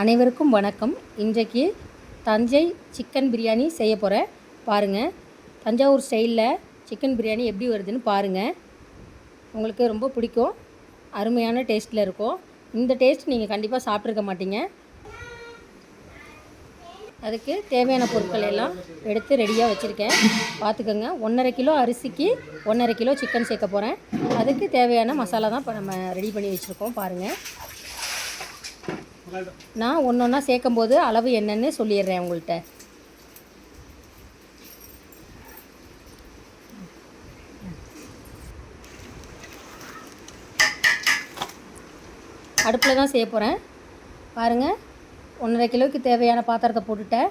அனைவருக்கும் வணக்கம். இன்றைக்கு தஞ்சை சிக்கன் பிரியாணி செய்ய போகிறேன் பாருங்கள் தஞ்சாவூர் ஸ்டைலில் சிக்கன் பிரியாணி எப்படி வருதுன்னு பாருங்கள் உங்களுக்கு ரொம்ப பிடிக்கும். அருமையான டேஸ்ட்டில் இருக்கும். இந்த டேஸ்ட் நீங்கள் கண்டிப்பாக சாப்பிட்ருக்க மாட்டீங்க. அதுக்கு தேவையான பொருட்கள் எல்லாம் எடுத்து ரெடியாக வச்சுருக்கேன். பார்த்துக்கோங்க ஒன்றரை கிலோ அரிசிக்கு ஒன்றரை கிலோ சிக்கன் சேர்க்க போகிறேன் அதுக்கு தேவையான மசாலா தான் இப்போ நம்ம ரெடி பண்ணி வச்சுருக்கோம். பாருங்கள் நான் ஒன்று ஒன்றா சேர்க்கும்போது அளவு என்னன்னு சொல்லிடுறேன் உங்கள்கிட்ட. அடுப்பில் தான் செய்ய போகிறேன் பாருங்கள் ஒன்றரை கிலோவுக்கு தேவையான பாத்திரத்தை போட்டுட்டேன்.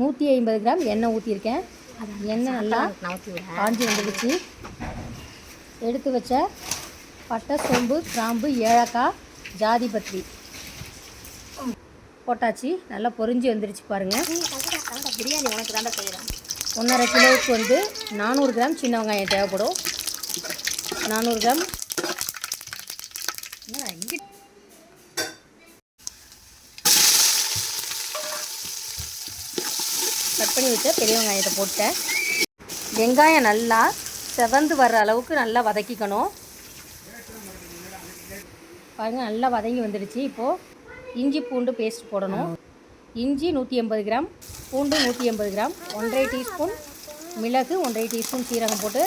நூற்றி ஐம்பது கிராம் எண்ணெய் ஊற்றிருக்கேன் எண்ணெய் நல்லா காஞ்சி வந்துடுச்சு. எடுத்து வச்ச பட்டை சோம்பு கிராம்பு ஏலக்காய் ஜாதி பத்திரி. போட்டாச்சு. நல்லா பொரிஞ்சு வந்துடுச்சு பாருங்கள் பிரியாணி உனக்கு தாண்டா செய்கிறேன் ஒன்றரை கிலோவுக்கு வந்து நானூறு கிராம் சின்ன வெங்காயம் தேவைப்படும். நானூறு கிராம். இங்கே? கட் பண்ணி வச்ச பெரிய வெங்காயத்தை போட்டேன். வெங்காயம் நல்லா செவந்து வர்ற அளவுக்கு நல்லா வதக்கிக்கணும். பாருங்கள் நல்லா வதங்கி வந்துடுச்சு இப்போது இஞ்சி பூண்டு பேஸ்ட் போடணும். இஞ்சி நூற்றி எண்பது கிராம் பூண்டு நூற்றி எண்பது கிராம் ஒன்றரை டீஸ்பூன் மிளகு ஒன்றரை டீஸ்பூன் சீரகம் போட்டு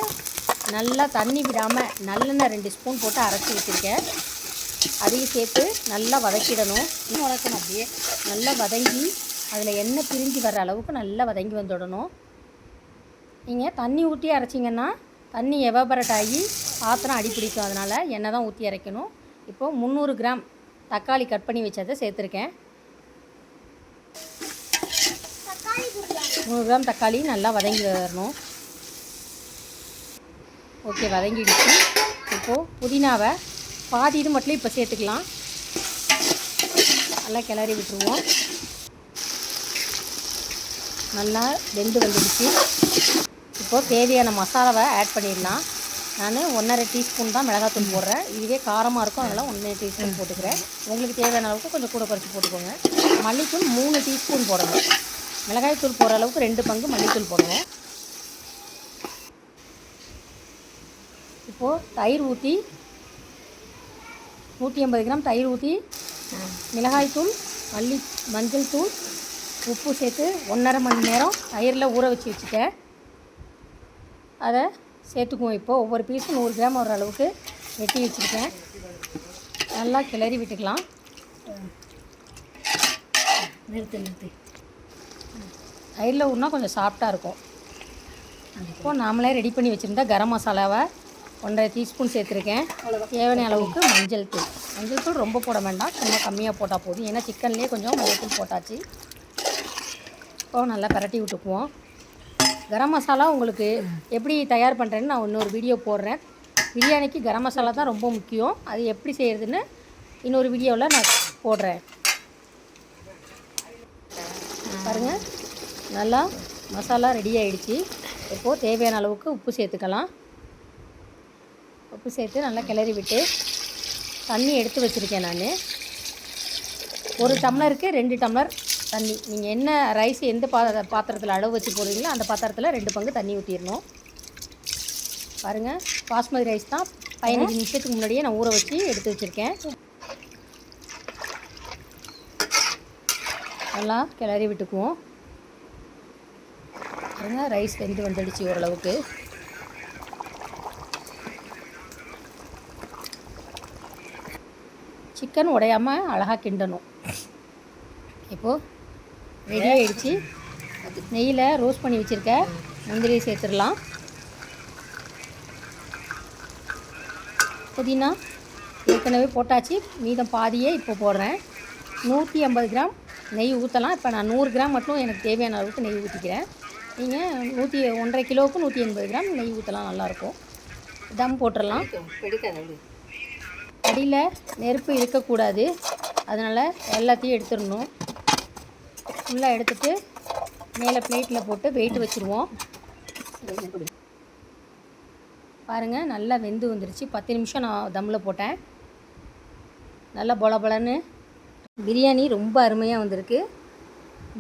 நல்லா தண்ணி விடாமல் நல்லெண்ணெய் ரெண்டு ஸ்பூன் போட்டு அரைச்சி வச்சுருக்கேன் அதையும் சேர்த்து நல்லா வதக்கிடணும். இன்னும் வதக்கணும் அப்படியே நல்லா வதங்கி அதில் எண்ணெய் பிரிஞ்சு வர்ற அளவுக்கு நல்லா வதங்கி வந்துடணும். நீங்கள் தண்ணி ஊற்றி அரைச்சிங்கன்னா தண்ணி எவாபரட் ஆகி பாத்திரம் அடி பிடிக்கும் அதனால் எண்ணெய் தான் ஊற்றி அரைக்கணும். இப்போது முந்நூறு கிராம் தக்காளி கட் பண்ணி வச்சதை சேர்த்துருக்கேன். நூறு கிராம் தக்காளி நல்லா வதங்கி வரணும். ஓகே வதங்கிடுச்சு. இப்போது புதினாவை பாதி இது மட்டும் இப்போ சேர்த்துக்கலாம். நல்லா கிளறி விட்டுருவோம். நல்லா வெந்து வந்துடுச்சு. இப்போது தேவையான மசாலாவை ஆட் பண்ணிடலாம். நான் ஒன்றரை டீஸ்பூன் தான் மிளகாத்தூள் போடுறேன். இதுவே காரமாக இருக்கும். அதனால் ஒன்றரை டீஸ்பூன் போட்டுக்கிறேன். உங்களுக்கு தேவையான அளவுக்கு கொஞ்சம் கூட குறைச்சி போட்டுக்கோங்க. மல்லித்தூள் மூணு டீஸ்பூன் போடணும். மிளகாய்த்தூள் போடுற அளவுக்கு ரெண்டு பங்கு மல்லித்தூள் போடணும். இப்போது தயிர் ஊற்றி நூற்றி ஐம்பது கிராம் தயிர் ஊற்றி மிளகாய்த்தூள் மல்லி மஞ்சள் தூள் உப்பு சேர்த்து ஒன்றரை மணி நேரம் தயிரில் ஊற வச்சு வச்சுட்டேன். அதை சேர்த்துக்குவோம் இப்போது ஒவ்வொரு பீஸும் நூறு கிராம் வர அளவுக்கு வெட்டி வச்சுருக்கேன். நல்லா கிளறி விட்டுக்கலாம். நிறுத்து நிறுத்து. தயிரில் ஊறினா கொஞ்சம் சாஃப்டாக இருக்கும். இப்போது நாமளே ரெடி பண்ணி வச்சுருந்தா கரம் மசாலாவை ஒன்றரை டீஸ்பூன் சேர்த்துருக்கேன். தேவையான அளவுக்கு மஞ்சள் தூள். மஞ்சள் தூள் ரொம்ப போட வேண்டாம். சும்மா கம்மியாக போட்டால் போதும். ஏன்னா சிக்கன்லேயே கொஞ்சம் மஞ்சள் தூள் போட்டாச்சு. இப்போ நல்லா பரட்டி விட்டுக்குவோம். கரம் மசாலா உங்களுக்கு எப்படி தயார் பண்ணுறேன்னு நான் இன்னொரு வீடியோ போடுறேன். பிரியாணிக்கு கரம் மசாலா தான் ரொம்ப முக்கியம். அது எப்படி செய்கிறதுன்னு இன்னொரு வீடியோவில் நான் போடுறேன். பாருங்கள் நல்லா மசாலா ரெடி ஆகிடுச்சு இப்போது தேவையான அளவுக்கு உப்பு சேர்த்துக்கலாம். உப்பு சேர்த்து நல்லா கிளறி விட்டு தண்ணி எடுத்து வச்சுருக்கேன் நான். ஒரு டம்ளருக்கு ரெண்டு டம்ளர் தண்ணி நீங்கள் என்ன ரைஸ் எந்த பா பாத்திரத்தில் அளவு வச்சு போடுறீங்களோ அந்த பாத்திரத்தில் ரெண்டு பங்கு தண்ணி ஊற்றிடணும் பாருங்கள் பாஸ்மதி ரைஸ் தான் பதினஞ்சு நிமிஷத்துக்கு முன்னாடியே நான் ஊற வச்சு எடுத்து வச்சுருக்கேன். நல்லா கிளறி விட்டுக்குவோம். பாருங்கள் ரைஸ் வெந்து வந்துடுச்சு ஓரளவுக்கு. சிக்கன் உடையாமல் அழகாக கிண்டணும். இப்போது ரெடி ஆகிடுச்சு நெய்யில் ரோஸ்ட் பண்ணி வச்சுருக்க. முந்திரியை சேர்த்துடலாம். புதினா ஏற்கனவே போட்டாச்சு. மீதம் பாதியே இப்போ போடுறேன். நூற்றி ஐம்பது கிராம் நெய் ஊற்றலாம் இப்போ நான் நூறு கிராம் மட்டும் எனக்கு தேவையான அளவுக்கு நெய் ஊற்றிக்கிறேன் நீங்கள் நூற்றி ஒன்றரை கிலோவுக்கு நூற்றி எண்பது கிராம் நெய் ஊற்றலாம் நல்லாயிருக்கும். தம் போட்டுடலாம். அடியில் நெருப்பு இருக்கக்கூடாது. அதனால் எல்லாத்தையும் எடுத்துடணும். ஃபுல்லாக எடுத்துட்டு மேலே பிளேட்டில் போட்டு வெயிட் வச்சுருவோம். பாருங்கள் நல்லா வெந்து வந்துருச்சு. பத்து நிமிஷம் நான் தம்மில் போட்டேன். நல்லா பொல பொலன்னு பிரியாணி ரொம்ப அருமையாக வந்திருக்கு.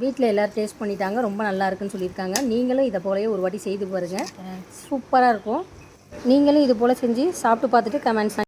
வீட்டில் எல்லோரும் டேஸ்ட் பண்ணிட்டாங்க. ரொம்ப நல்லா இருக்குன்னு சொல்லியிருக்காங்க. நீங்களும் இதை போலவே ஒரு வாட்டி செய்து பாருங்கள் சூப்பராக இருக்கும். நீங்களும் இது போல் செஞ்சு சாப்பிட்டு பார்த்துட்டு கமெண்ட்ஸ்